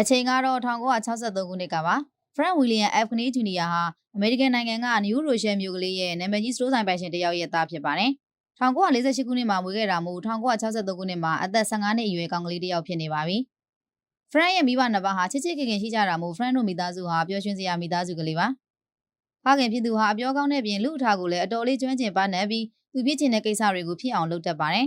အချိန်ကတော့1963ခုနှစ်ကပါဖရန့်ဝီလီယံ F ကနီဂျူနီယာဟာအမေရိကန်နိုင်ငံကနယူးရိုရှယ်မြို့ကလေးရဲ့နာမည်ကြီးစတိုးဆိုင်ပိုင်ရှင်တစ်ယောက်ရဲ့သားဖြစ်ပါတယ်1948ခုနှစ်မှာမွေးခဲ့တာမို့1963ခုနှစ်မှာအသက်15နှစ်အရွယ်ကောင်ကလေးတစ်ယောက်ဖြစ်နေပါပြီဖရန့်ရဲ့မိဘနှစ်ပါးဟာချစ်ချစ်ခင်ခင်ရှိကြတာမို့ဖရန့်တို့မိသားစုဟာပျော်ရွှင်စရာမိသားစုကလေးပါဖခင်ဖြစ်သူဟာအပြောကောင်းတဲ့ပြင်လူအထာကိုလည်းအတော်လေးကျွမ်းကျင်ပါနေပြီးသူပြည့်ချင်တဲ့ကိစ္စတွေကိုဖြစ်အောင်လုပ်တတ်ပါတယ်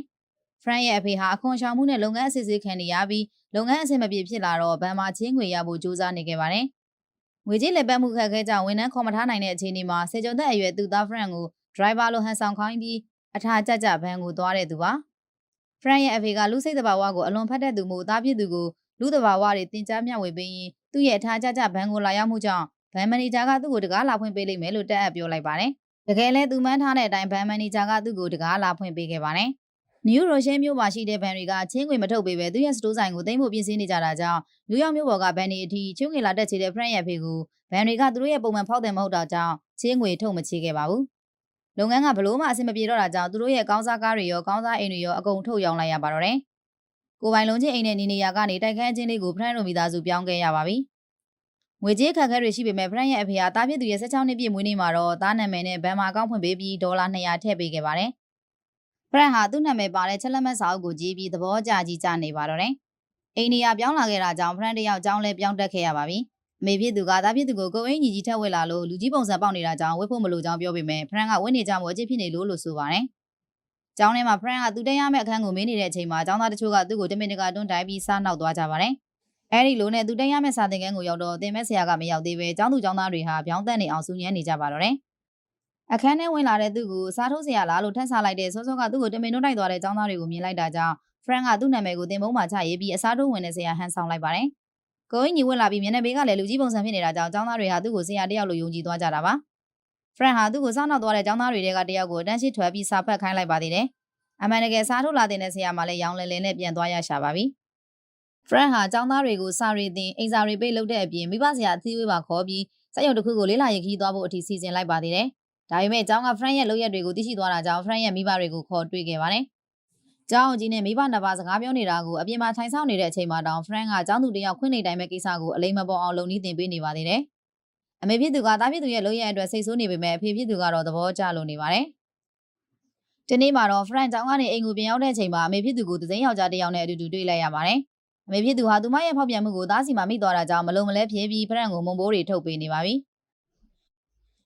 ဖရန့်ရဲ့အဖေဟာအခွန်ဆောင်မှုနဲ့လုပ်ငန်းအစီအစဉ်ခံနေရပြီး လုပ်ငန်းအဆင်မပြေဖြစ်လာတော့ဘန်မာချင်းငွေရဖို့ကြိုးစားနေခဲ့ပါတယ်။ငွေကြေးလက်ပတ်မှုခက်ခဲကြောင့်ဝန်ထမ်းခေါ်မထားနိုင်တဲ့အခြေအနေမှာစေကြုံသက်အရွယ်သူသားဖရန့်ကိုဒရိုင်ဘာလိုဟန်ဆောင်ခိုင်းပြီးအထာကြကြဘန်ကိုသွားတဲ့သူပါ။ဖရန့်ရဲ့အဖေကလူစိတ်တဘာဝကိုအလွန်ဖတ်တဲ့သူမို့သားဖြစ်သူကိုလူတဘာဝတွေတင် जा မျှဝေပေးရင်သူ့ရဲ့အထာကြကြဘန်ကိုလာရောက်မှုကြောင့်ဘန်မန်နေဂျာကသူ့ကိုတကားလာဖွင့်ပေးလိမ့်မယ်လို့တက်အပ်ပြောလိုက်ပါတယ်။တကယ်လဲသူမှန်းထားတဲ့အတိုင်းဘန်မန်နေဂျာကသူ့ကိုတကားလာဖွင့်ပေးခဲ့ပါတယ်။ နယူးရိုရှဲမြို့မှာရှိတဲ့ဘန်တွေကချင်းခွေမထုတ်ပေးပဲသူရဲ့စတိုးဆိုင်ကိုသိမ်းဖို့ပြင်ဆင်နေကြတာကြောင့်နယူးယောက်မြို့ပေါ်ကဘန်တွေအထိချင်းခွေလာတက်ချေတဲ့ဖရန့်ရဲ့ဖေကိုဘန်တွေကသူတို့ရဲ့ပုံမှန်ဖောက်တယ်မဟုတ်တာကြောင့်ချင်းခွေထုတ်မချေခဲ့ပါဘူး။လုပ်ငန်းကဘလို့မှအဆင်မပြေတော့တာကြောင့်သူတို့ရဲ့ကောင်းစားကားတွေရောကောင်းစားအိမ်တွေရောအကုန်ထုတ်ရောင်းလိုက်ရပါတော့တယ်။ကိုယ်ပိုင်လုံးချင်းအိမ်နဲ့နေနေရာကနေတိုက်ခန်းချင်းလေးကိုဖရန့်တို့မိသားစုပြောင်းခဲ့ရပါပြီ။ငွေကြေးခက်ခဲတွေရှိပေမဲ့ဖရန့်ရဲ့အဖေဟာတားပြစ်သူရဲ့16နှစ်ပြည့်မွေးနေ့မှာတော့သားနာမည်နဲ့ဘန်မာအကောင့်ဖွင့်ပေးပြီးဒေါ်လာ200ထည့်ပေးခဲ့ပါတယ်။ ဖရန့်ဟာသူ့နာမည်ပါတဲ့ချက်လက်မှတ်စာအုပ်ကိုကြည့်ပြီးသဘောကျကြီးကြနေပါတော့တယ်။အိန္ဒိယပြောင်းလာခဲ့တာကြောင့်ဖရန့်တယောက်ကြောင်းလဲပြောင်းတက်ခဲ့ရပါပြီ။အမေဖြစ်သူကသားဖြစ်သူကိုကိုအင်းကြီးကြီးထက်ဝက်လာလို့လူကြီးပုံစံပေါက်နေတာကြောင့်ဝက်ဖို့မလိုကြောင်းပြောပေမဲ့ဖရန့်ကဝက်နေကြမှုအကျစ်ဖြစ်နေလို့လို့ဆိုပါတယ်။ကျောင်းထဲမှာဖရန့်ကသူတက်ရမယ့်အခန်းကိုမင်းနေတဲ့အချိန်မှာကျောင်းသားတချို့ကသူ့ကိုတမင်တကာတွန်းတိုက်ပြီးစားနောက်သွားကြပါတယ်။အဲဒီလိုနဲ့သူတက်ရမယ့်စာသင်ခန်းကိုရောက်တော့တင်မဲ့ဆရာကမရောက်သေးပဲကျောင်းသူကျောင်းသားတွေဟာပြောင်းတက်နေအောင်စူညံနေကြပါတော့တယ်။ အခန်းထဲဝင်လာတဲ့သူကိုစားထိုးစရာလားလို့ထပ်ဆလိုက်တဲ့စောစောကသူ့ကိုတမင်နှုတ်တိုက်သွားတဲ့ចောင်းသားတွေကိုမြင်လိုက်တာကြောင့်ဖရန့်ကသူ့နာမည်ကိုတင်မုံမှာချရေးပြီးအစားထိုးဝင်တဲ့ဆရာဟန်ဆောင်လိုက်ပါတယ်။ကိုအင်းကြီးဝင်လာပြီးမျက်နှာပေးကလည်းလူကြီးပုံစံဖြစ်နေတာကြောင့်ចောင်းသားတွေဟာသူ့ကိုဆရာတယောက်လိုယုံကြည်သွားကြတာပါ။ဖရန့်ဟာသူ့ကိုစောင့်နောက်သွားတဲ့ចောင်းသားတွေကတယောက်ကိုအတန်းရှိထွယ်ပြီးစာဖတ်ခိုင်းလိုက်ပါသေးတယ်။အမှန်တကယ်စားထိုးလာတဲ့ဆရာမှလည်းရောင်လဲလဲနဲ့ပြန်သွားရရှာပါပြီ။ဖရန့်ဟာចောင်းသားတွေကိုစာရီတင်အိမ်စာရီပေးလုပ်တဲ့အပြင်မိဘဆရာအသီးဝေးပါခေါ်ပြီးစက်ရုံတစ်ခုကိုလေးလာရင်ခီးသွားဖို့အထိစီစဉ်လိုက်ပါသေးတယ်။ ဒါပေမဲ့ကျောင်းကဖရန့်ရဲ့လုပ်ရက်တွေကိုသိရှိသွားတာကြောင့်ဖရန့်ရဲ့မိဘတွေကိုခေါ်တွေ့ခဲ့ပါတယ်။ကျောင်းကြီးနဲ့မိဘနှစ်ပါးစကားပြောနေတာကိုအပြင်မှာထိုင်ဆောင်နေတဲ့အချိန်မှာတောင်ဖရန့်ကကျောင်းသူတယောက်ခွင့်နေတိုင်းပဲကိစ္စကိုအလိမ္မပေါ်အောင်လုံနည်းတင်ပေးနေပါသေးတယ်။အမေဖြစ်သူကသားဖြစ်သူရဲ့လုပ်ရက်အတွက်စိတ်ဆိုးနေပေမဲ့အဖေဖြစ်သူကတော့သဘောကျလို့နေပါတယ်။ဒီနေ့မှာတော့ဖရန့်ကျောင်းကနေအိမ်ကိုပြန်ရောက်တဲ့အချိန်မှာအမေဖြစ်သူကိုသစိမ်းယောက်ျားတစ်ယောက်နဲ့အတူတူတွေ့လိုက်ရပါတယ်။အမေဖြစ်သူဟာသူမရဲ့ဖောက်ပြန်မှုကိုသားစီမှာမိသွားတာကြောင့်မလုံမလဲဖြစ်ပြီးဖရန့်ကိုမုံဘိုးတွေထုတ်ပေးနေပါပြီ။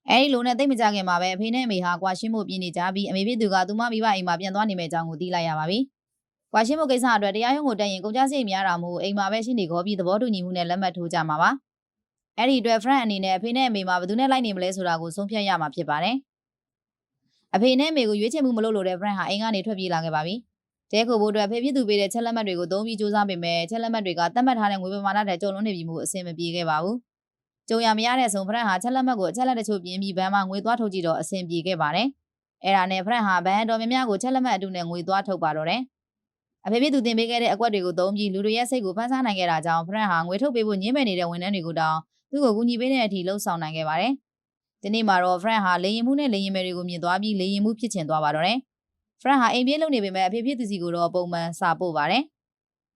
အဲဒီလိုနဲ့တိတ်မကြခင်မှာပဲအဖေနဲ့အမေဟာကွာရှင်းမှုပြင်းနေကြပြီးအမေဖြစ်သူကသူမမိဘအိမ်မှာပြန်သွားနေမယ့်အကြောင်းကိုသိလိုက်ရပါပြီ။ကွာရှင်းမှုကိစ္စအတွက်တရားရုံးကိုတက်ရင်ကုန်ကြစရိတ်များတာမို့အိမ်မှာပဲရှိနေခေါ်ပြီးသဘောတူညီမှုနဲ့လက်မှတ်ထိုးကြမှာပါ။အဲဒီအတွက် friend အနေနဲ့အဖေနဲ့အမေမှာဘယ်သူနဲ့လိုက်နေမလဲဆိုတာကိုဆုံးဖြတ်ရမှာဖြစ်ပါတယ်။အဖေနဲ့အမေကိုရွေးချယ်မှုမလုပ်လို့တဲ့ friend ဟာအိမ်ကနေထွက်ပြေးလာခဲ့ပါပြီ။တဲခိုဖို့အတွက်အဖေဖြစ်သူပေးတဲ့ချက်လက်မှတ်တွေကိုသုံးပြီးစူးစမ်းပေမဲ့ချက်လက်မှတ်တွေကသတ်မှတ်ထားတဲ့ငွေပမာဏတဲ့ကျုံလွန်နေပြီမို့အဆင်မပြေခဲ့ပါဘူး။ ကြုံရမရတဲ့ဆုံဖရန့်ဟာချက်လက်မှတ်ကိုအချက်လက်တချို့ပြင်းပြီးဘဏ်မှာငွေသွားထုတ်ကြည့်တော့အဆင်ပြေခဲ့ပါတယ်။အဲ့ဒါနဲ့ဖရန့်ဟာဘဏ်တော်များများကိုချက်လက်မှတ်အတူနဲ့ငွေသွားထုတ်ပါတော့တယ်။အဖေဖေသူတင်ပေးခဲ့တဲ့အကွက်တွေကိုသုံးပြီးလူတွေရဲ့စိတ်ကိုဖန်ဆားနိုင်ခဲ့တာကြောင့်ဖရန့်ဟာငွေထုတ်ပေးဖို့ညှင်းပယ်နေတဲ့ဝန်ထမ်းတွေကိုတောင်သူ့ကိုကူညီပေးတဲ့အထိလှုံ့ဆော်နိုင်ခဲ့ပါတယ်။ဒီနေ့မှာတော့ဖရန့်ဟာလေရင်မှုနဲ့လေရင်မယ်တွေကိုမြင်သွားပြီးလေရင်မှုဖြစ်ချင်သွားပါတော့တယ်။ဖရန့်ဟာအိမ်ပြေးလုံနေပေမဲ့အဖေဖေသူစီကိုတော့ပုံမှန်စာပို့ပါတယ်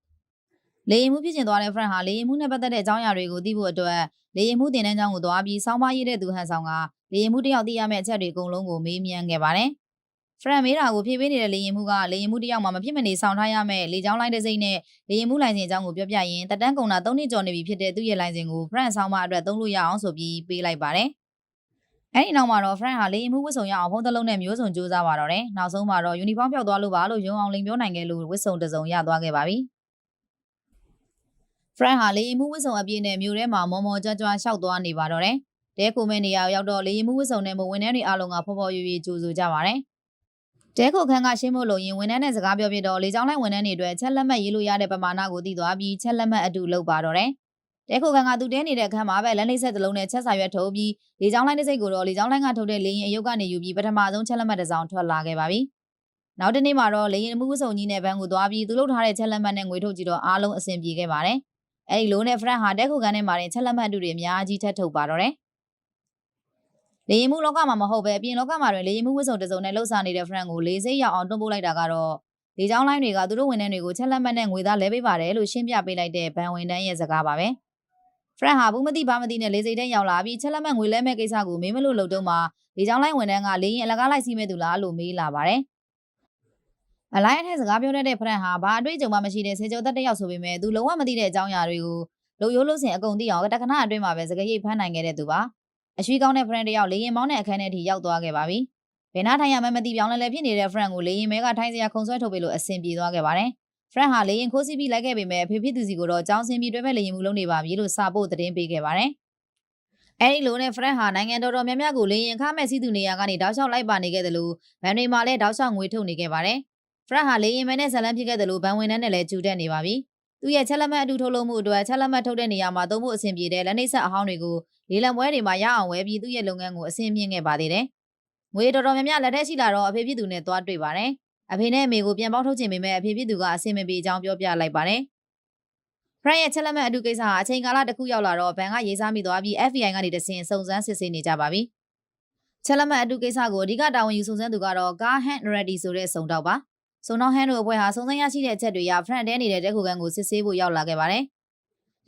။လေရင်မှုဖြစ်ချင်သွားတဲ့ဖရန့်ဟာလေရင်မှုနဲ့ပတ်သက်တဲ့အကြောင်းအရာတွေကိုသိဖို့အတွက် လေရင်မှုတင်တဲ့ကြောင်းကိုသွားပြီးစောင်းပါရေးတဲ့သူဟန်ဆောင်ကလေရင်မှုတစ်ယောက်သိရမယ့်အချက်တွေအကုန်လုံးကိုမေးမြန်းခဲ့ပါတယ်။ဖရန်မေးတာကိုဖြေပေးနေတဲ့လေရင်မှုကလေရင်မှုတစ်ယောက်မှမဖြစ်မနေဆောင်ထားရမယ့်လေချောင်းလိုင်းတစ်စိမ့်နဲ့လေရင်မှုလိုင်စင်အကြောင်းကိုပြောပြရင်တက်တန်းကုန်တာ၃နှစ်ကျော်နေပြီဖြစ်တဲ့သူ့ရဲ့လိုင်စင်ကိုဖရန်ဆောင်မအတွက်သုံးလို့ရအောင်ဆိုပြီးပေးလိုက်ပါတယ်။အဲဒီနောက်မှာတော့ဖရန်ဟာလေရင်မှုဝတ်စုံရအောင်ဖုံးတစ်လုံးနဲ့မျိုးစုံစူးစမ်းပါတော့တယ်။နောက်ဆုံးမှာတော့ယူနီဖောင်းပြောက်သွားလို့ပါလို့ရုံအောင်လိန်ပြောနိုင်ခဲ့လို့ဝတ်စုံတစ်စုံရသွားခဲ့ပါပြီ။ ဖရန်ဟာလေရင်မှုဝတ်စုံအပြည့်နဲ့မြို့ထဲမှာမော်မော်ကြွားကြွားရှောက်သွားနေပါတော့တယ်။တဲခိုမဲ့နေရာရောက်တော့လေရင်မှုဝတ်စုံနဲ့မဝန်ထမ်းတွေအားလုံးကဖော်ဖော်ရွရွကြိုဆိုကြပါတယ်။တဲခိုခန်းကရှင်းဖို့လို့ရင်ဝန်ထမ်းနဲ့စကားပြောပြတော့လေချောင်းလိုက်ဝန်ထမ်းတွေအတွက်ချက်လက်မှတ်ရေးလို့ရတဲ့ပမာဏကိုသိသွားပြီးချက်လက်မှတ်အတူလုပ်ပါတော့တယ်။တဲခိုခန်းကသူတဲနေတဲ့အခန်းမှာပဲလက်နှိပ်ဆက်တစ်လုံးနဲ့ချက်စာရွက်ထုတ်ပြီးလေချောင်းလိုက်တဲ့စိတ်ကိုတော့လေချောင်းလိုက်ကထုတ်တဲ့လေရင်အယုတ်ကနေယူပြီးပထမဆုံးချက်လက်မှတ်တစ်စောင်ထွက်လာခဲ့ပါပြီ။နောက်တစ်နေ့မှာတော့လေရင်မှုဝတ်စုံကြီးနဲ့ဘန်ကိုသွားပြီးသူလုပ်ထားတဲ့ချက်လက်မှတ်နဲ့ငွေထုတ်ကြည့်တော့အားလုံးအဆင်ပြေခဲ့ပါတယ်။ အဲဒီလိုနဲ့ဖရန့်ဟာတဲခိုခန်းထဲမှာတင်ချက်လက်မှတ်အတူတွေအများကြီးထပ်ထုတ်ပါတော့တယ်။လေရင်မှုလောကမှာမဟုတ်ပဲအပြင်လောကမှာတွင်လေရင်မှုဝတ်စုံတစ်စုံနဲ့လှုပ်ဆောင်နေတဲ့ friend ကိုလေးစိတ်ရောက်အောင်တွန်းပို့လိုက်တာကတော့လေကြောင်းလိုင်းတွေကသူတို့ဝန်ထမ်းတွေကိုချက်လက်မှတ်နဲ့ငွေသားလဲပေးပါတယ်လို့ရှင်းပြပေးလိုက်တဲ့ဘဏ်ဝန်ထမ်းရဲ့စကားပါပဲဖရန်ဟာဘူးမသိဘာမသိနဲ့လေစိတ်ထဲရောက်လာပြီးချက်လက်မှတ်ငွေလဲမဲ့ကိစ္စကိုမေးမလို့လုပ်တော့မှလေကြောင်းလိုင်းဝန်ထမ်းကလေရင်အလကားလိုက်စီးမဲ့သူလားလို့မေးလာပါတယ် အလိုက်အထက်စကားပြောတတ်တဲ့ဖရန်ဟာဘာအတွေ့အကြုံမှမရှိတဲ့ဆေကျော်သက်တစ်ယောက်ဆိုပေမဲ့သူလုံးဝမသိတဲ့အကြောင်းအရာတွေကိုလုံရိုးလို့စင်အကုန်သိအောင်တက္ကနာအတွင်းမှာပဲစကားရိပ်ဖမ်းနိုင်ခဲ့တဲ့သူပါအရွှေကောင်းတဲ့ဖရန်တစ်ယောက်လေရင်မောင်းတဲ့အခန်းထဲထိရောက်သွားခဲ့ပါပြီဘယ်နာထိုင်ရမှန်းမသိပြောင်းလဲလဲဖြစ်နေတဲ့ friend ကိုလေရင်မဲကထိုင်းစရာခုံဆွဲထုတ်ပေးလို့အဆင်ပြေသွားခဲ့ပါတယ်။ friend ဟာလေရင်ခိုးစီးပြီးလိုက်ခဲ့ပေမဲ့အဖေဖြစ်သူစီကိုတော့ကြောင်းစင်ပြီးတွဲဖက်လေရင်မှုလုံးနေပါပြီလို့စာပို့သတင်းပေးခဲ့ပါတယ်။အဲဒီလိုနဲ့ friend ဟာနိုင်ငံတော်တော်များများကိုလေရင်ခမဲ့စီးသူနေရာကနေတောက်လျှောက်လိုက်ပါနေခဲ့တယ်လို့ဗန်တွေမှာလည်းတောက်လျှောက်ငွေထုတ်နေခဲ့ပါတယ်။ friend ဟာလေရင်မဲနဲ့ဇလန်းဖြစ်ခဲ့တယ်လို့ဗန်ဝင်နှန်းနဲ့လည်းကျူတက်နေပါပြီ။သူရဲ့ချက်လက်မှတ်အတူထုတ်လုပ်မှုအတွက်ချက်လက်မှတ်ထုတ်တဲ့နေရာမှာသုံးဖို့အဆင်ပြေတဲ့လက်နှိပ်ဆက်အဟောင်းတွေကိုလေလံပွဲတွေမှာရအောင်ဝယ်ပြီးသူ့ရဲ့လုပ်ငန်းကိုအဆင်မြင့်ခဲ့ပါသေးတယ်။ငွေတော်တော်များများလက်ထက်ရှိလာတော့အဖေဖြစ်သူနဲ့သွားတွေ့ပါတယ်။အဖေနဲ့အမေကိုပြန်ပေါင်းထုတ်ခြင်းပေမဲ့အဖေဖြစ်သူကအဆင်မပြေကြောင်းပြောပြလိုက်ပါတယ်။ဖရန်ရဲ့ချက်လက်မှတ်အတူကိစ္စဟာအချိန်ကာလတစ်ခုရောက်လာတော့ဘဏ်ကရေးစားမိသွားပြီး FBI ကနေတဆင့်စုံစမ်းစစ်ဆေးနေကြပါပြီ။ချက်လက်မှတ်အတူကိစ္စကိုအဓိကတာဝန်ယူစုံစမ်းသူကတော့ Car Hand Ready ဆိုတဲ့စုံတော့ပါ။ စုံတော့ Hand တို့အဖွဲ့ဟာစုံစမ်းရရှိတဲ့အချက်တွေရ Front တဲနေတဲ့တက်ခုကန်ကိုစစ်ဆေးဖို့ရောက်လာခဲ့ပါတယ်။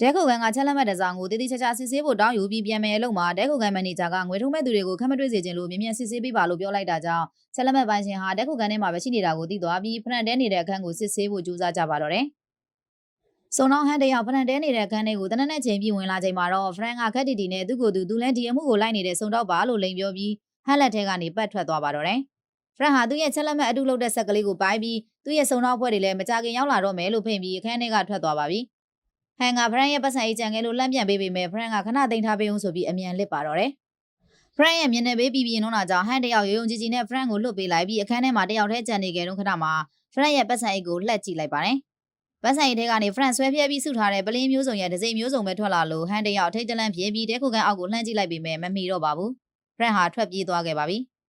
တဲခုကန်ကချက်လက်မှတ်တစ်စောင်ကိုတည်တည်ချာချာစစ်ဆေးဖို့တောင်းယူပြီးပြန်မယ်အလို့မှာတဲခုကန်မန်နေဂျာကငွေထုံးမဲ့သူတွေကိုခက်မတွေ့စေချင်လို့မြင်မြန်စစ်ဆေးပေးပါလို့ပြောလိုက်တာကြောင့်ဆက်လက်မဲ့ပိုင်းရှင်ဟာတက်ခုကန်ထဲမှာပဲရှိနေတာကိုသိသွားပြီးဖရန်တဲနေတဲ့အခန်းကိုစစ်ဆေးဖို့ကြိုးစားကြပါတော့တယ်။စုံနောက်ဟန်တယောက်ဖရန်တဲနေတဲ့အခန်းထဲကိုတနက်နဲ့ချိန်ပြီးဝင်လာချိန်မှာတော့ဖရန်ကခက်တီတီနဲ့သူ့ကိုယ်သူသူလည်းဒီအမှုကိုလိုက်နေတဲ့စုံတော့ပါလို့လိန်ပြောပြီးဟန်လက်ထဲကနေပတ်ထွက်သွားပါတော့တယ်။ဖ ရန်ဟာသူ့ရဲ့ချက်လက်မဲ့အတူလုပ်တဲ့ဆက်ကလေးကိုပိုက်ပြီးသူ့ရဲ့စုံနောက်ဖွဲ့တွေလည်းမကြခင်ရောက်လာတော့မယ်လို့ဖိတ်ပြီးအခန်းထဲကထွက်သွားပါပြီ။ဟန်ကဖရန်ရဲ့ပတ်စံအေးချန်ကလေးလို့လှမ်းပြန်ပေးပေမဲ့ဖရန်ကခဏသိမ်းထားပေးအောင်ဆိုပြီးအမြန်လစ်ပါတော့တယ်။ Frank ရဲ့မျက်နှာပေးပြီးပြင်းတော့တာကြောင့်ဟန်တယောက်ရုံရုံကြည်ကြည်နဲ့ Frank ကိုလွတ်ပေးလိုက်ပြီးအခန်းထဲမှာတယောက်တည်းကြံနေကြတော့ခဏမှာ Frank ရဲ့ပတ်စံအိတ်ကိုလှက်ကြည့်လိုက်ပါတယ်။ပတ်စံအိတ်ထဲကနေ Frank ဆွဲပြဲပြီးစုထားတဲ့ပလင်းမျိုးစုံရဲ့ဒစိမ့်မျိုးစုံပဲထွက်လာလို့ဟန်တယောက်ထိတ်တလန့်ပြေးပြီးတဲခုကန်အောက်ကိုလှမ်းကြည့်လိုက်ပေမဲ့မမီတော့ပါဘူး။ Frank ဟာထွက်ပြေးသွားခဲ့ပါပြီ။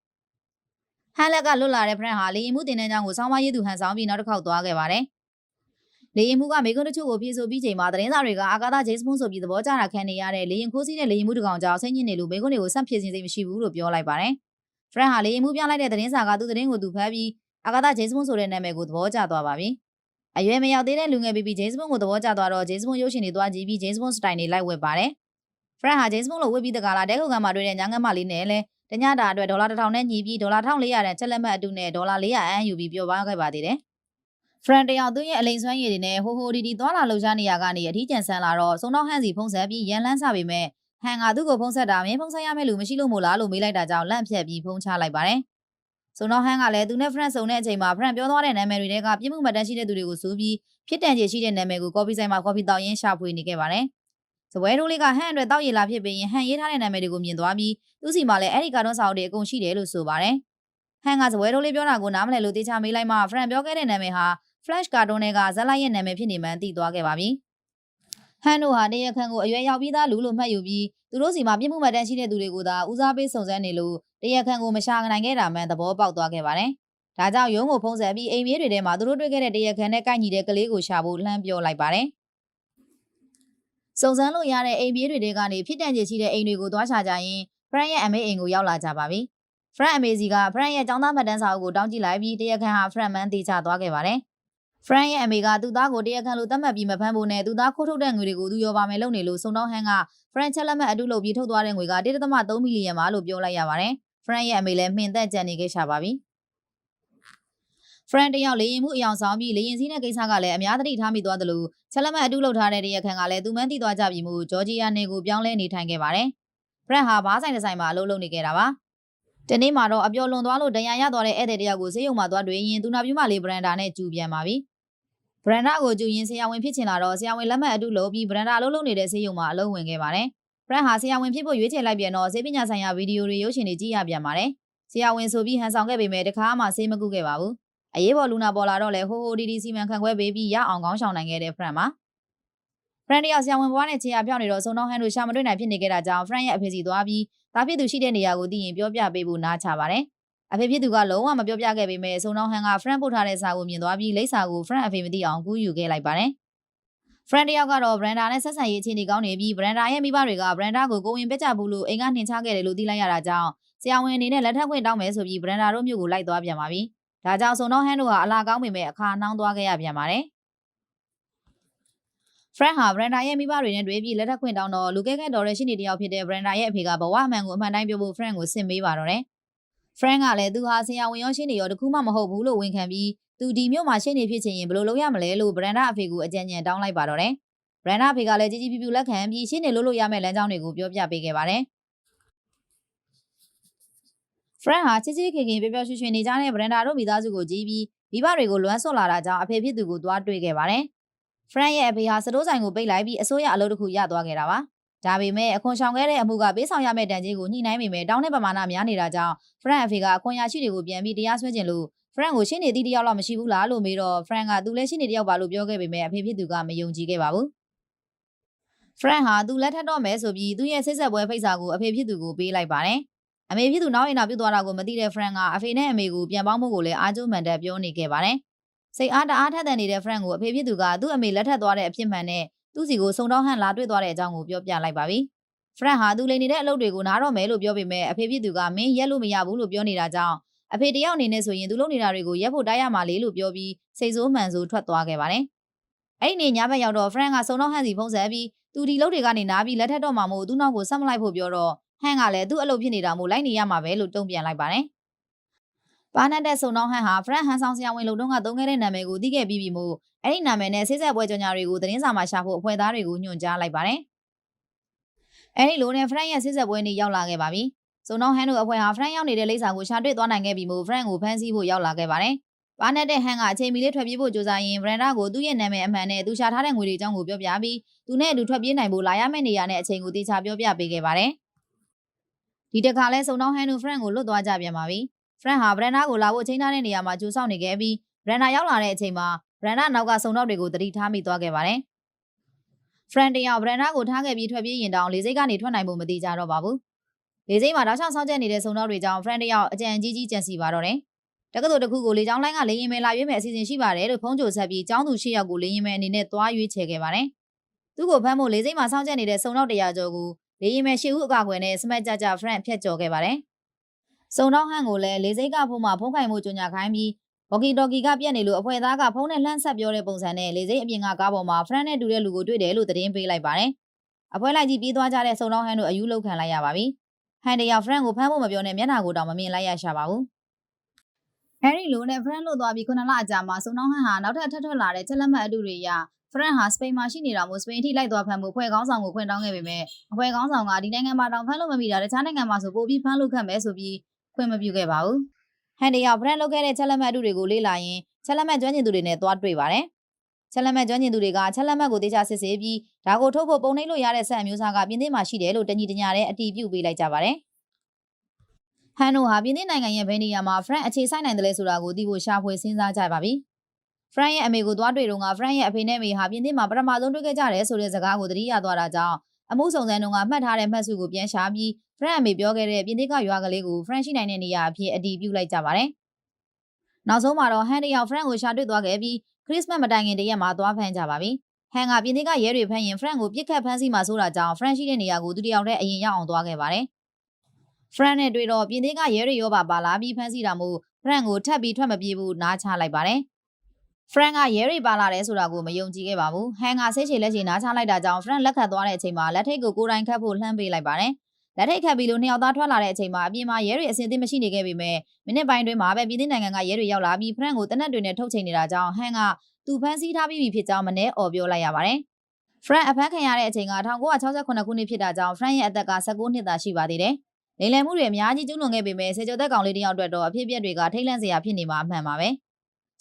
ဟန်လက်ကလွတ်လာတဲ့ Frank ဟာလေရင်မှုတင်တဲ့ကြောင်းကိုစောင်းမရည်သူဟန်ဆောင်ပြီးနောက်တစ်ခေါက်သွားခဲ့ပါတယ်။လေရင်မှုကမေကွန်းတချို့ကိုပြေဆိုပြီးချိန်မှာသတင်းစာတွေကအာကာသဂျေးစ်မွန်ဆိုပြီးသဘောကျတာခံနေရတဲ့လေရင်ခိုးစီးတဲ့လေရင်မှုတစ်ကောင်ကြောင့်ဆင်းညစ်နေလို့မေကွန်းတွေကိုဆက်ဖြစ်စင်စိတ်မရှိဘူးလို့ပြောလိုက်ပါတယ်။ Frank ဟာလေရင်မှုပြလိုက်တဲ့သတင်းစာကသူ့သတင်းကိုသူဖတ်ပြီးအာကာသဂျေးစ်မွန်ဆိုတဲ့နာမည်ကိုသဘောကျသွားပါပြီ။အရွယ်မရောက်သေးတဲ့လူငယ် BB ဂျေးစ်မွန်ကိုသဘောကျသွားတော့ဂျေးစ်မွန်ရုပ်ရှင်တွေသွားကြည့်ပြီးဂျေးစ်မွန်စတိုင်တွေလိုက်ဝက်ပါတယ်။ Frank ဟာဂျေးစ်မွန်လိုဝက်ပြီးတကာလာတဲခုကမှာတွေ့တဲ့ညာငတ်မလေးနဲ့လဲ တညတာအတွက်ဒေါ်လာ1000နဲ့ညီပြီးဒေါ်လာ1400တန်ချက်လက်မှတ်အတူနဲ့ဒေါ်လာ400အန်းယူပြီးပြောပါခဲ့ပါသေးတယ်။ Frank တယောက်သူ့ရဲ့အလိန်ဆွမ်းရည်တွေနဲ့ဟိုဟိုဒီဒီသွားလာလှုပ်ရှားနေရကနေအထီးကျန်ဆန်းလာတော့စုံတော့ဟန်စီဖုံးဆက်ပြီးရန်လန်းစပေမဲ့ဟန်ကသူ့ကိုဖုံးဆက်တာမင်းဖုံးဆက်ရမယ့်လူမရှိလို့မို့လားလို့မေးလိုက်တာကြောင့်လန့်ဖြတ်ပြီးဖုံးချလိုက်ပါတယ်။စုံတော့ဟန်ကလည်းသူနဲ့ Frank စုံတဲ့အချိန်မှာ Frank ပြောသွားတဲ့နာမည်တွေကပြစ်မှုမှတ်တမ်းရှိတဲ့သူတွေကိုစိုးပြီးဖြစ်တန်ချေရှိတဲ့နာမည်ကိုကော်ဖီဆိုင်မှာကော်ဖီတောက်ရင်းရှာဖွေနေခဲ့ပါတယ်။ စပွဲတိုးလေးကဟန်အတွက်တောက်ရည်လာဖြစ်ပြီးရင်ဟန်ရေးထားတဲ့နာမည်တွေကိုမြင်သွားပြီးသူ့စီမှာလည်းအဲ့ဒီကာတွန်းစာအုပ်တွေအကုန်ရှိတယ်လို့ဆိုပါတယ်။ဟန်ကစပွဲတိုးလေးပြောတာကိုနားမလည်လို့တေချာမေးလိုက်မှ Frank ပြောခဲ့တဲ့နာမည်ဟာ Flash ကာတွန်းတွေကဇက်လိုက်ရဲ့နာမည်ဖြစ်နေမှန်းသိသွားခဲ့ပါပြီ။ဟန်တို့ဟာတရခန့်ကိုအရွယ်ရောက်ပြီးသားလူလို့မှတ်ယူပြီးသူတို့စီမှာပြစ်မှုမှတ်တမ်းရှိတဲ့သူတွေကိုသာဦးစားပေးစုံစမ်းနေလို့တရခန့်ကိုမရှာနိုင်ခဲ့တာမှန်သဘောပေါက်သွားခဲ့ပါတယ်။ဒါကြောင့်ရုံးကိုဖုံးဆက်ပြီးအိမ်မြေးတွေထဲမှာသူတို့တွေ့ခဲ့တဲ့တရခန့်နဲ့ကိုက်ညီတဲ့ကလေးကိုရှာဖို့လှမ်းပြောလိုက်ပါတယ်။ စုံစမ်းလို့ရတဲ့အိမ်ပြေးတွေတဲကနေဖြစ်တန်ကြီးရှိတဲ့အိမ်တွေကိုသွားရှာကြရင်ဖရန်ရဲ့အမေအိမ်ကိုရောက်လာကြပါပြီ။ဖရန်အမေစီကဖရန်ရဲ့ចောင်းသားမှတ်တမ်းစာအုပ်ကိုတောင်းကြည့်လိုက်ပြီးတရခန့်ဟာဖရန်မန်တေချသွားခဲ့ပါတယ်။ဖရန်ရဲ့အမေကသူ့သားကိုတရားခံလို့တတ်မှတ်ပြီးမဖမ်းဖို့နဲ့သူ့သားခိုးထုတ်တဲ့ငွေတွေကိုသူရောပါမယ်လုပ်နေလို့စုံတော့ဟန်ကဖရန်ချက်လက်မှတ်အတုလုပ်ပြီးထုတ်သွားတဲ့ငွေက1.3မီလီယံပါလို့ပြောလိုက်ရပါတယ်။ဖရန်ရဲ့အမေလည်းမှင်သက်ကြံနေခဲ့ရှာပါပြီ။ ဖရန်တယောက်လေရင်မှုအယောင်ဆောင်ပြီးလေရင်စည်းတဲ့ကိစ္စကလည်းအများသတိထားမိသွားတယ်လို့ချက်လက်မှတ်အတုလုပ်ထားတဲ့တရားခံကလည်းသူမှန်းသိသွားကြပြီမို့ဂျော်ဂျီယာနယ်ကိုပြောင်းလဲနေထိုင်ခဲ့ပါတယ်။ဖရန်ဟာဘားဆိုင်တစ်ဆိုင်မှာအလုပ်လုပ်နေခဲ့တာပါ။ဒီနေ့မှာတော့အပျော်လွန်သွားလို့ဒဏ်ရာရသွားတဲ့ဧည့်သည်တယောက်ကိုဆေးရုံမှာသွားတွေ့ရင်သူနာပြူမလေးဘရန်ဒါနဲ့ကြူပြန်ပါပြီ။ဘရန်ဒါကိုကြူရင်ဆရာဝန်ဖြစ်ချင်လာတော့ဆရာဝန်လက်မှတ်အတုလုပ်ပြီးဘရန်ဒါအလုပ်လုပ်နေတဲ့ဆေးရုံမှာအလုပ်ဝင်ခဲ့ပါတယ်။ဘရန်ဟာဆရာဝန်ဖြစ်ဖို့ရွေးချယ်လိုက်ပြန်တော့ဆေးပညာဆိုင်ရာဗီဒီယိုတွေရုပ်ရှင်တွေကြည့်ရပြန်ပါတယ်။ဆရာဝန်ဆိုပြီးဟန်ဆောင်ခဲ့ပေမဲ့တခါမှဆေးမကုခဲ့ပါဘူး။ အရေးပေါ်လူနာပေါ်လာတော့လေဟိုဟိုဒီဒီစီမံခန့်ခွဲပေးပြီးရအောင်ကောင်းဆောင်နိုင်ခဲ့တဲ့ဖရန်ပါ။ဖရန်တယောက်ဆရာဝန်ဘွားနဲ့ခြေရပြောင်းနေတော့စုံတော့ဟန်တို့ရှာမတွေ့နိုင်ဖြစ်နေခဲ့တာကြောင့်ဖရန်ရဲ့အဖေစီသွားပြီးဒါဖြစ်သူရှိတဲ့နေရာကိုသိရင်ပြောပြပေးဖို့နားချပါတယ်။အဖေဖြစ်သူကလုံးဝမပြောပြခဲ့ပေမဲ့စုံတော့ဟန်ကဖရန်ပို့ထားတဲ့စာကိုမြင်သွားပြီးလိပ်စာကိုဖရန်အဖေမသိအောင်ကူးယူခဲ့လိုက်ပါတယ်။ friend တယောက်ကတော့ Brenda နဲ့ဆက်ဆံရေးအခြေအနေကောင်းနေပြီး Brenda ရဲ့မိဘတွေက Brenda ကိုကိုဝင်ပြကြဘူးလို့အိမ်ကနှင်ချခဲ့တယ်လို့သိလိုက်ရတာကြောင့်ဆရာဝန်အနေနဲ့လက်ထပ်ခွင့်တောင်းမယ်ဆိုပြီး Brenda တို့မျိုးကိုလိုက်သွားပြန်ပါပြီ။ ဒါကြောင့်စုံတော့ဟန်တို့ဟာအလားကောင်းပေမဲ့အခါနှောင်းသွားခဲ့ရပြန်ပါတယ်။ Frank ဟာ Brenda ရဲ့မိဘတွေနဲ့တွေ့ပြီးလက်ထပ်ခွင့်တောင်းတော့လူကဲကဲတော်တဲ့ရှိနေတယောက်ဖြစ်တဲ့ Brenda ရဲ့အဖေကဘဝအမှန်ကိုအမှန်တိုင်းပြောဖို့ Frank ကိုဆင့်မေးပါတော့တယ်။ Frank ကလည်းသူဟာဆရာဝန်ရောရှိနေရောတခုမှမဟုတ်ဘူးလို့ဝန်ခံပြီးသူဒီမြို့မှာရှိနေဖြစ်ချင်ရင်ဘယ်လိုလုပ်ရမလဲလို့ Brenda အဖေကိုအကြံဉာဏ်တောင်းလိုက်ပါတော့တယ်။ Brenda အဖေကလည်းကြီးကြီးပြူပြူလက်ခံပြီးရှိနေလို့လို့ရမယ့်လမ်းကြောင်းတွေကိုပြောပြပေးခဲ့ပါတယ်။ Frank ဟာချစ်ချစ်ခင်ခင်ပျော်ပျော်ရွှင်ရွှင်နေကြတဲ့ Brenda တို့မိသားစုကိုကြည့်ပြီးမိဘတွေကိုလွမ်းဆွတ်လာတာကြောင့်အဖေဖြစ်သူကိုသွားတွေ့ခဲ့ပါတယ်။ Frank ရဲ့အဖေဟာစတိုးဆိုင်ကိုပိတ်လိုက်ပြီးအစိုးရအလုပ်တစ်ခုရသွားခဲ့တာပါ။ဒါပေမဲ့အခွန်ဆောင်ခဲ့တဲ့အမှုကပေးဆောင်ရမယ့်တန်ကြေးကိုညှိနှိုင်းပေမဲ့တောင်းတဲ့ပမာဏများနေတာကြောင့် Frank အဖေကအခွန်ရရှိတွေကိုပြန်ပြီးတရားစွဲခြင်းလို့ Frank ကိုရှင်းနေသည့်တယောက်လောက်မရှိဘူးလားလို့မေးတော့ Frank ကသူလည်းရှင်းနေတယောက်ပါလို့ပြောခဲ့ပေမဲ့အဖေဖြစ်သူကမယုံကြည်ခဲ့ပါဘူး။ Frank ဟာသူလက်ထပ်တော့မယ်ဆိုပြီးသူ့ရဲ့ဆိတ်ဆက်ပွဲဖိတ်စာကိုအဖေဖြစ်သူကိုပေးလိုက်ပါတယ်။ အမေဖြစ်သူနောက်ရင်နောက်ပြုတ်သွားတာကိုမသိတဲ့ Frank ကအဖေနဲ့အမေကိုပြန်ပေါင်းဖို့ကိုလည်းအားကျိုးမှန်တက်ပြောနေခဲ့ပါတယ်။စိတ်အားတအားထက်သန်နေတဲ့ Frank ကိုအဖေဖြစ်သူကသူ့အမေလက်ထပ်သွားတဲ့အဖြစ်မှန်နဲ့သူ့စီကိုစုံတော့ဟန်လာတွေ့သွားတဲ့အကြောင်းကိုပြောပြလိုက်ပါပြီ။ Frank ဟာသူလိန်နေတဲ့အလုပ်တွေကိုနားတော့မယ်လို့ပြောပေမဲ့အဖေဖြစ်သူကမင်းရက်လို့မရဘူးလို့ပြောနေတာကြောင့်အဖေတယောက်အနေနဲ့ဆိုရင်သူလုပ်နေတာတွေကိုရက်ဖို့တိုက်ရမှာလေလို့ပြောပြီးစိတ်ဆိုးမှန်ဆိုးထွက်သွားခဲ့ပါတယ်။အဲ့ဒီနေ့ညဘက်ရောက်တော့ Frank ကစုံတော့ဟန်စီဖုန်းဆက်ပြီးသူဒီလုပ်တွေကနေနားပြီးလက်ထက်တော့မှမို့သူ့နောက်ကိုဆက်မလိုက်ဖို့ပြောတော့ ဟန်ကလည်းသူ့အလုပ်ဖြစ်နေတာမို့လိုက်နေရမှာပဲလို့တုံ့ပြန်လိုက်ပါတယ်။ပါနတ်တဲ့စုံတော့ဟန်ဟာ Frank ဟန်ဆောင်ဆရာဝန်လုံတုံးကသုံးခဲ့တဲ့နာမည်ကိုသိခဲ့ပြီးပြီမို့အဲ့ဒီနာမည်နဲ့ဆေးဆက်ပွဲကြော်ညာတွေကိုသတင်းစာမှာရှာဖို့အဖွဲ့သားတွေကိုညွှန်ကြားလိုက်ပါတယ်။အဲ့ဒီလိုနဲ့ Frank ရဲ့ဆေးဆက်ပွဲနေ့ရောက်လာခဲ့ပါပြီ။စုံတော့ဟန်တို့အဖွဲ့ဟာ Frank ရောက်နေတဲ့လိပ်စာကိုရှာတွေ့သွားနိုင်ခဲ့ပြီမို့ Frank ကိုဖမ်းဆီးဖို့ရောက်လာခဲ့ပါတယ်။ပါနတ်တဲ့ဟန်ကအချိန်မီလေးထွက်ပြေးဖို့ကြိုးစားရင် Brenda ကိုသူ့ရဲ့နာမည်အမှန်နဲ့သူရှာထားတဲ့ငွေတွေအကြောင်းကိုပြောပြပြီးသူနဲ့အတူထွက်ပြေးနိုင်ဖို့လာရမယ့်နေရာနဲ့အချိန်ကိုတေချာပြောပြပေးခဲ့ပါတယ်။ ဒီတခါလဲစုံတော့ဟန်တို့ Frank ကိုလွတ်သွားကြပြန်ပါပြီ။ Frank ဟာ Brenda ကိုလာဖို့အချိန်ထားတဲ့နေရာမှာကြိုးဆောင်နေခဲ့ပြီး Brenda ရောက်လာတဲ့အချိန်မှာ Brenda နောက်ကစုံတော့တွေကိုတတိထားမိသွားခဲ့ပါတယ်။ Frank တယောက် Brenda ကိုထားခဲ့ပြီးထွက်ပြေးရင်တောင်လေစိတ်ကနေထွက်နိုင်ဖို့မတိကြတော့ပါဘူး။လေစိတ်မှာတောက်ချောင်းဆောင်းကျက်နေတဲ့စုံတော့တွေကြောင့် Frank တယောက်အကြံကြီးကြီးကြံစီပါတော့တယ်။တက္ကသိုလ်တစ်ခုကိုလေကြောင်းလိုင်းကလေရင်မဲလာရွေးမဲ့အစီအစဉ်ရှိပါတယ်လို့ဖုန်းကြိုဆက်ပြီးကျောင်းသူ၈ယောက်ကိုလေရင်မဲအနေနဲ့သွားရွေးချယ်ခဲ့ပါတယ်။သူ့ကိုဖမ်းဖို့လေစိတ်မှာဆောင်းကျက်နေတဲ့စုံတော့တရားကျော်ကို လေရင်မဲ၈ဦးအကခွဲနဲ့စမတ်ကြကြ Frank ဖြတ်ကျော်ခဲ့ပါတယ်။စုံတော့ဟန်ကိုလည်းလေစိတ်ကဖုန်းမှာဖုန်းကင်မှုကြညာခိုင်းပြီးဝကီတော်ကီကပြက်နေလို့အဖွဲသားကဖုန်းနဲ့လှမ်းဆက်ပြောတဲ့ပုံစံနဲ့လေစိတ်အပြင်ကကားပေါ်မှာ Frank နဲ့တူတဲ့လူကိုတွေ့တယ်လို့သတင်းပေးလိုက်ပါတယ်။အဖွဲလိုက်ကြီးပြေးသွားကြတဲ့စုံတော့ဟန်တို့အယူလောက်ခံလိုက်ရပါပြီ။ဟန်တယောက် Frank ကိုဖမ်းဖို့မပြောနဲ့မျက်နှာကိုတောင်မမြင်လိုက်ရရှာပါဘူး။ဟယ်ရီလိုနဲ့ Frank လို့သွားပြီးခုနလအကြာမှာစုံတော့ဟန်ဟာနောက်ထပ်ထပ်ထွက်လာတဲ့ချက်လက်မှတ်အတူတွေရ Frank ဟာစပိန်မှာရှိနေတာမို့စပိန်အထိလိုက်သွားဖမ်းဖို့ဖွဲ့ကောင်းဆောင်ကိုခွင့်တောင်းခဲ့ပေမဲ့အဖွဲ့ကောင်းဆောင်ကဒီနိုင်ငံမှာတောင်ဖမ်းလို့မမိတာတခြားနိုင်ငံမှာဆိုပိုပြီးဖမ်းလို့ခက်မယ်ဆိုပြီးခွင့်မပြုခဲ့ပါဘူး။ဟန်တယောက် Frank လုပ်ခဲ့တဲ့ချက်လက်မှတ်အတူတွေကိုလေ့လာရင်ချက်လက်မှတ်ကျွမ်းကျင်သူတွေနဲ့သွားတွေ့ပါတယ်။ချက်လက်မှတ်ကျွမ်းကျင်သူတွေကချက်လက်မှတ်ကိုတေချာစစ်ဆေးပြီးဒါကိုထုတ်ဖို့ပုံနှိပ်လို့ရတဲ့ဆက်အမျိုးအစားကပြင်းသစ်မှာရှိတယ်လို့တညီတညာတဲ့အတီးပြုတ်ပေးလိုက်ကြပါတယ်။ဟန်နိုဟာပြင်းသစ်နိုင်ငံရဲ့ဘယ်နေရာမှာ Frank အခြေဆိုင်နိုင်တယ်လဲဆိုတာကိုသိဖို့ရှာဖွေစဉ်းစားကြပါပြီ။ Frank ရဲ့အမေကိုသွားတွေ့တော့က Frank ရဲ့အဖေနဲ့အမေဟာပြင်းသစ်မှာပထမဆုံးတွေ့ခဲ့ကြတယ်ဆိုတဲ့စကားကိုသတိရသွားတာကြောင့်အမှုဆောင်စံတုန်းကမှတ်ထားတဲ့မှတ်စုကိုပြန်ရှာပြီး Frank အမေပြောခဲ့တဲ့ပြင်းသစ်ကရွာကလေးကို Frank ရှိနိုင်တဲ့နေရာအဖြစ်အတီးပြုတ်လိုက်ကြပါတယ်။နောက်ဆုံးမှာတော့ဟန်တယောက် Frank ကိုရှာတွေ့သွားခဲ့ပြီးခရစ်စမတ်မတိုင်ခင်တရက်မှာသွားဖမ်းကြပါပြီ။ဟန်ကပြင်းသစ်ကရဲတွေဖမ်းရင် Frank ကိုပြစ်ခတ်ဖမ်းဆီးမှဆိုတာကြောင့် Frank ရှိတဲ့နေရာကိုသူတယောက်တည်းအရင်ရောက်အောင်သွားခဲ့ပါတယ်။ Frank နဲ့တွေ့တော့ပြင်းသစ်ကရဲတွေရောပါပါလာပြီးဖမ်းဆီးတာမို့ Frank ကိုထပ်ပြီးထွက်မပြေးဘူးနားချလိုက်ပါတယ်။ Frank ကရဲတွေပါလာတယ်ဆိုတာကိုမယုံကြည်ခဲ့ပါဘူး။ဟန်ကဆိတ်ချေလက်ချေနားချလိုက်တာကြောင့် Frank လက်ခတ်သွားတဲ့အချိန်မှာလက်ထိတ်ကိုကိုယ်တိုင်ခတ်ဖို့လှမ်းပေးလိုက်ပါတယ်။လက်ထိတ်ခတ်ပြီးလို့နှစ်ယောက်သားထွက်လာတဲ့အချိန်မှာအပြင်မှာရဲတွေအစင်သစ်မရှိနေခဲ့ပေမဲ့မိနစ်ပိုင်းတွင်းမှာပဲပြည်သစ်နိုင်ငံကရဲတွေရောက်လာပြီး Frank ကိုတနက်တွေနဲ့ထုတ်ချိန်နေတာကြောင့်ဟန်ကသူဖမ်းဆီးထားပြီးပြီဖြစ်ကြောင်းမနှဲအော်ပြောလိုက်ရပါတယ်။ Frank အဖမ်းခံရတဲ့အချိန်က1968ခုနှစ်ဖြစ်တာကြောင့် Frank ရဲ့အသက်က19နှစ်သာရှိပါသေးတယ်။လိမ်လည်မှုတွေအများကြီးကျူးလွန်ခဲ့ပေမဲ့စေကျော်သက်ကောင်လေးတယောက်အတွက်တော့အဖြစ်အပျက်တွေကထိတ်လန့်စရာဖြစ်နေမှာအမှန်ပါပဲ။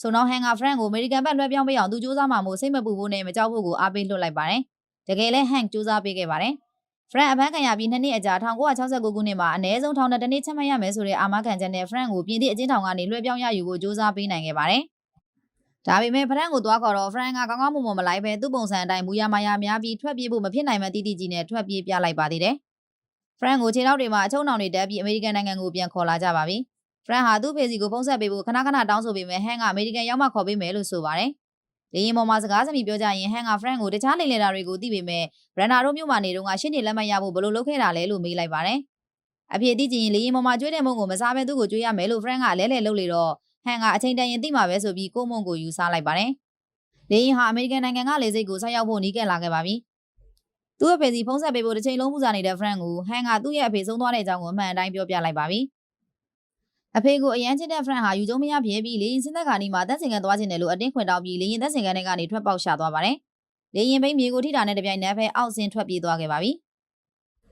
ဆိုတော့ဟန်က Frank ကိုအမေရိကန်ဘက်လွှဲပြောင်းပေးအောင်သူစူးစမ်းမှာမို့စိတ်မပူဖို့နဲ့မကြောက်ဖို့ကိုအားပေးလွှတ်လိုက်ပါတယ်။တကယ်လဲ Hank စူးစမ်းပေးခဲ့ပါတယ်။ Frank အဖမ်းခံရပြီးနှစ်နှစ်အကြာ1969ခုနှစ်မှာအနည်းဆုံးထောင်တစ်နှစ်ချက်မှတ်ရမယ်ဆိုတဲ့အာမခံချက်နဲ့ Frank ကိုပြင်သစ်အကျဉ်းထောင်ကနေလွှဲပြောင်းရယူဖို့စူးစမ်းပေးနိုင်ခဲ့ပါတယ်။ဒါပေမဲ့ဖရန်ကိုသွားခေါ်တော့ Frank ကကောင်းကောင်းမွန်မွန်မလိုက်ပဲသူ့ပုံစံအတိုင်းမူရမာယာများပြီးထွက်ပြေးဖို့မဖြစ်နိုင်မှတီးတီးကြီးနဲ့ထွက်ပြေးပြလိုက်ပါသေးတယ်။ Frank ကိုခြေထောက်တွေမှာအချုံနှောင်တွေတက်ပြီးအမေရိကန်နိုင်ငံကိုပြန်ခေါ်လာကြပါပြီ။ Frank ဟာသူ့ဖေစီကိုဖုန်းဆက်ပေးဖို့ခဏခဏတောင်းဆိုပေမဲ့ Han ကအမေရိကန်ရောက်မှခေါ်ပေးမယ်လို့ဆိုပါတယ်။လေရင်ပေါ်မှာစကားစမြည်ပြောကြရင် Han က Frank ကိုတခြားလိမ်လည်တာတွေကိုသိပေမဲ့ Brenda တို့မြို့မှာနေတော့ကရှင်းနေလက်မှတ်ရဖို့ဘယ်လိုလုပ်ခဲ့တာလဲလို့မေးလိုက်ပါတယ်။အဖြစ်သိချင်ရင်လေရင်ပေါ်မှာကျွေးတဲ့မုံကိုမစားဘဲသူ့ကိုကျွေးရမယ်လို့ Frank ကလဲလဲလုပ်လေတော့ဟန်ကအချိန်တန်ရင်သိမှာပဲဆိုပြီးကိုမွန်ကိုယူဆလိုက်ပါတယ်။လေရင်ဟာအမေရိကန်နိုင်ငံကလေစိတ်ကိုဆက်ရောက်ဖို့နီးကပ်လာခဲ့ပါပြီ။သူ့အဖေစီဖုံးဆက်ပေးဖို့တစ်ချိန်လုံးပူဇော်နေတဲ့ friend ကိုဟန်ကသူ့ရဲ့အဖေဆုံးသွားတဲ့အကြောင်းကိုအမှန်အတိုင်းပြောပြလိုက်ပါပြီ။ အဖေကိုအရန်ချစ်တဲ့ friend ဟာယူကျုံမရဖြစ်ပြီးလေရင်စင်းသက်ခါနီမှာတက်စင်ကန်သွားခြင်းတယ်လို့အတင်းခွင်တောက်ပြီးလေရင်တက်စင်ကန်ထဲကနေထွက်ပေါက်ရှာသွားပါတယ်။လေရင်ဘိန်းမြေကိုထိတာနဲ့တပြိုင်နက်ဖဲအောက်ဆင်းထွက်ပြေးသွားခဲ့ပါပြီ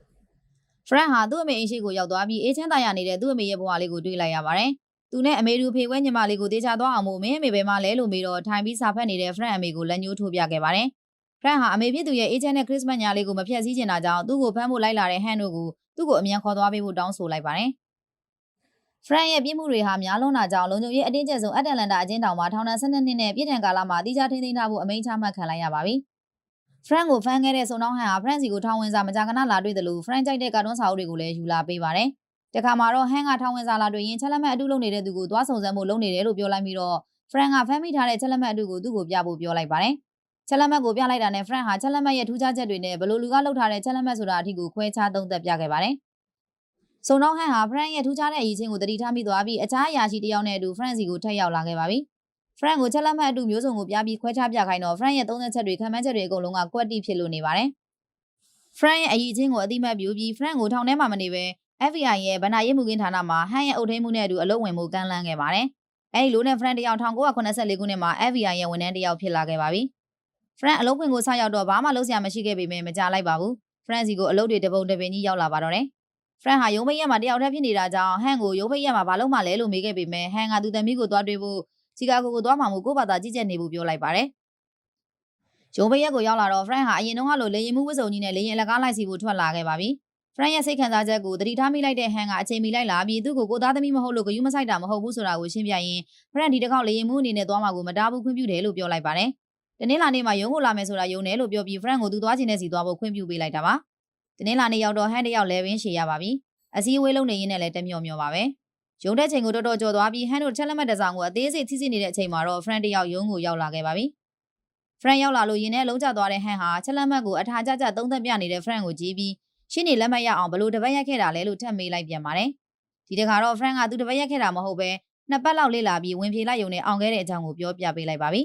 ။ friend ဟာသူ့အမေအိမ်ရှိကိုရောက်သွားပြီးအေးချမ်းသာရနေတဲ့သူ့အမေရဲ့ဘဝလေးကိုတွေ့လိုက်ရပါတယ်။သူနဲ့အမေတို့ဖေဝဲညီမလေးကိုတေချာသွားအောင်မို့မင်းအမေပဲမလဲလို့မေတော့ထိုင်ပြီးစာဖတ်နေတဲ့ friend အမေကိုလက်ညှိုးထိုးပြခဲ့ပါတယ်။ friend ဟာအမေဖြစ်သူရဲ့အေးချမ်းတဲ့ခရစ်စမတ်ညလေးကိုမဖြတ်စည်းချင်တာကြောင့်သူ့ကိုဖမ်းဖို့လိုက်လာတဲ့ဟန်တို့ကိုသူ့ကိုအမြန်ခေါ်သွားပေးဖို့တောင်းဆိုလိုက်ပါတယ်။ friend ရဲ့ပြစ်မှုတွေဟာများလွန်းတာကြောင့်လုံခြုံရေးအတင်းကျပ်ဆုံးအတ္တလန်တာအကျဉ်းထောင်မှာထောင်ဒဏ်12နှစ်နဲ့ပြည်ထံကာလမှာတိကျထိန်းသိမ်းထားဖို့အမိန့်ချမှတ်ခံလိုက်ရပါပြီ။ friend ကိုဖမ်းခဲ့တဲ့စုံနှောင်းဟန်ဟာ friend စီကိုထောင်ဝင်စာမကြာခဏလာတွေ့တယ်လို့ friend ကြိုက်တဲ့ကာတွန်းစာအုပ်တွေကိုလည်းယူလာပေးပါတယ်။တခါမှာတော့ဟန်ကထောင်ဝင်စာလာတွေ့ရင်ချက်လက်မှတ်အတုလုပ်နေတဲ့သူကိုသွားဆောင်စမ်းဖို့လုပ်နေတယ်လို့ပြောလိုက်ပြီးတော့ friend ကဖမ်းမိထားတဲ့ချက်လက်မှတ်အတုကိုသူ့ကိုပြဖို့ပြောလိုက်ပါတယ်။ချက်လက်မှတ်ကိုပြလိုက်တာနဲ့ friend ဟာချက်လက်မှတ်ရဲ့ထူးခြားချက်တွေနဲ့ဘယ်လိုလူကလောက်ထားတဲ့ချက်လက်မှတ်ဆိုတာအထိကိုခွဲခြားသုံးသပ်ပြခဲ့ပါတယ်။ စုံတော့ဟန်ဟာ friend ရဲ့ထူးခြားတဲ့အရေးချင်းကိုတတိထားမိသွားပြီးအခြားအရာရှိတစ်ယောက်နဲ့အတူ friend စီကိုထပ်ရောက်လာခဲ့ပါပြီ။ friend ကိုချက်လက်မှတ်အတူမျိုးစုံကိုပြပြီးခွဲခြားပြခိုင်းတော့ friend ရဲ့သုံးသက်ချက်တွေခံမှန်းချက်တွေအကုန်လုံးကကွက်တိဖြစ်လို့နေပါတယ်။ friend ရဲ့အရေးချင်းကိုအတိမတ်ပြူပြီး friend ကိုထောင်ထဲမှာမနေဘဲ FBI ရဲ့ဗဏ္ဍာရေးမှုကင်းဌာနမှာဟန်ရဲ့အုပ်ထိန်းမှုနဲ့အတူအလုပ်ဝင်မှုကမ်းလှမ်းခဲ့ပါတယ်။အဲဒီလိုနဲ့ friend တယောက်1984ခုနှစ်မှာ FBI ရဲ့ဝန်ထမ်းတယောက်ဖြစ်လာခဲ့ပါပြီ။ friend အလုပ်ခွင်ကိုဆက်ရောက်တော့ဘာမှလုပ်စရာမရှိခဲ့ပေမဲ့မကြလိုက်ပါဘူး။ friend စီကိုအလုပ်တွေတပုံတပင်ကြီးရောက်လာပါတော့တယ်။ friend ဟာရုံးပိတ်ရက်မှာတယောက်တည်းဖြစ်နေတာကြောင့်ဟန်ကိုရုံးပိတ်ရက်မှာဘာလုပ်မှလဲလို့မေးခဲ့ပေမဲ့ဟန်ကသူသမီးကိုသွားတွေ့ဖို့ချီကာဂိုကိုသွားမှာမို့ကိုယ့်ဘာသာကြီးကြပ်နေဖို့ပြောလိုက်ပါတယ်။ရုံးပိတ်ရက်ကိုရောက်လာတော့ friend ဟာအရင်တုန်းကလိုလေရင်မှုဝတ်စုံကြီးနဲ့လေရင်အလကားလိုက်စီဖို့ထွက်လာခဲ့ပါပြီ။ friend ရဲ့စိတ်ခံစားချက်ကိုတတိထားမိလိုက်တဲ့ဟန်ကအချိန်မီလိုက်လာပြီးသူ့ကိုကိုသားသမီးမဟုတ်လို့ဂယုမဆိုင်တာမဟုတ်ဘူးဆိုတာကိုရှင်းပြရင် friend ဒီတစ်ခေါက်လေရင်မှုအနေနဲ့သွားမှာကိုမတားဘူးခွင့်ပြုတယ်လို့ပြောလိုက်ပါတယ်။တနင်္လာနေ့မှာရုံးကိုလာမယ်ဆိုတာယုံတယ်လို့ပြောပြီး friend ကိုသူသွားချင်တဲ့စီသွားဖို့ခွင့်ပြုပေးလိုက်တာပါ။ တနင်္လာနေ့ရောက်တော့ဟန်တယောက်လဲပင်ရှည်ရပါပြီ။အစည်းအဝေးလုံးနေရင်းနဲ့လည်းတမျော့မျော့ပါပဲ။ရုံးတဲ့ချိန်ကိုတော်တော်ကြော်သွားပြီးဟန်တို့ချက်လက်မှတ်တစ်စောင်ကိုအသေးစိတ်သိသိနေတဲ့အချိန်မှာတော့ friend တယောက်ရုံးကိုရောက်လာခဲ့ပါပြီ။ friend ရောက်လာလို့ရင်ထဲလုံးကျသွားတဲ့ဟန်ဟာချက်လက်မှတ်ကိုအထာကျကျသုံးသက်ပြနေတဲ့ friend ကိုကြည့်ပြီးရှင်းနေလက်မှတ်ရအောင်ဘလို့တပတ်ရက်ခဲ့တာလဲလို့ထပ်မေးလိုက်ပြန်ပါတယ်။ဒီတခါတော့ friend ကသူတပတ်ရက်ခဲ့တာမဟုတ်ပဲနှစ်ပတ်လောက်လေ့လာပြီးဝင်ဖြေလိုက်ရုံနဲ့အောင်ခဲ့တဲ့အကြောင်းကိုပြောပြပေးလိုက်ပါပြီ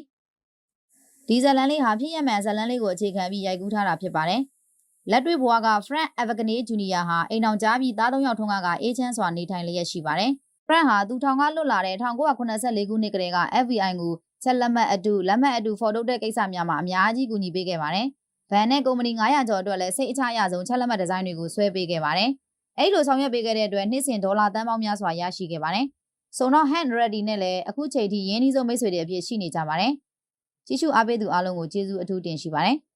။ဒီဇလန်လေးဟာဖြစ်ရမှန်ဇလန်လေးကိုအခြေခံပြီးရိုက်ကူးထားတာဖြစ်ပါတယ်။ လက်တွေ့ဘဝက Frank Avagane Jr. ဟာအိမ်အောင်ကြားပြီးသားသုံးယောက်ထုံးကကအေးချမ်းစွာနေထိုင်လျက်ရှိပါတယ်။ Frank ဟာသူထောင်ကလွတ်လာတဲ့1984ခုနှစ်ကတည်းက FBI ကိုချက်လက်မှတ်အတူလက်မှတ်အတူဖော်ထုတ်တဲ့ကိစ္စများမှာအများကြီးကူညီပေးခဲ့ပါတယ်။ဗန်နဲ့ကုမ္ပဏီ900ကျော်အတွက်လည်းစိတ်အချရဆုံးချက်လက်မှတ်ဒီဇိုင်းတွေကိုဆွဲပေးခဲ့ပါတယ်။အဲဒီလိုဆောင်ရွက်ပေးခဲ့တဲ့အတွက်နှစ်စဉ်ဒေါ်လာတန်းပေါင်းများစွာရရှိခဲ့ပါတယ်။ဆိုတော့ Hand Ready နဲ့လည်းအခုချိန်ထိရင်းနှီးဆုံးမိတ်ဆွေတွေအဖြစ်ရှိနေကြပါတယ်။ကြီးစုအားပေးသူအားလုံးကိုကျေးဇူးအထူးတင်ရှိပါတယ်။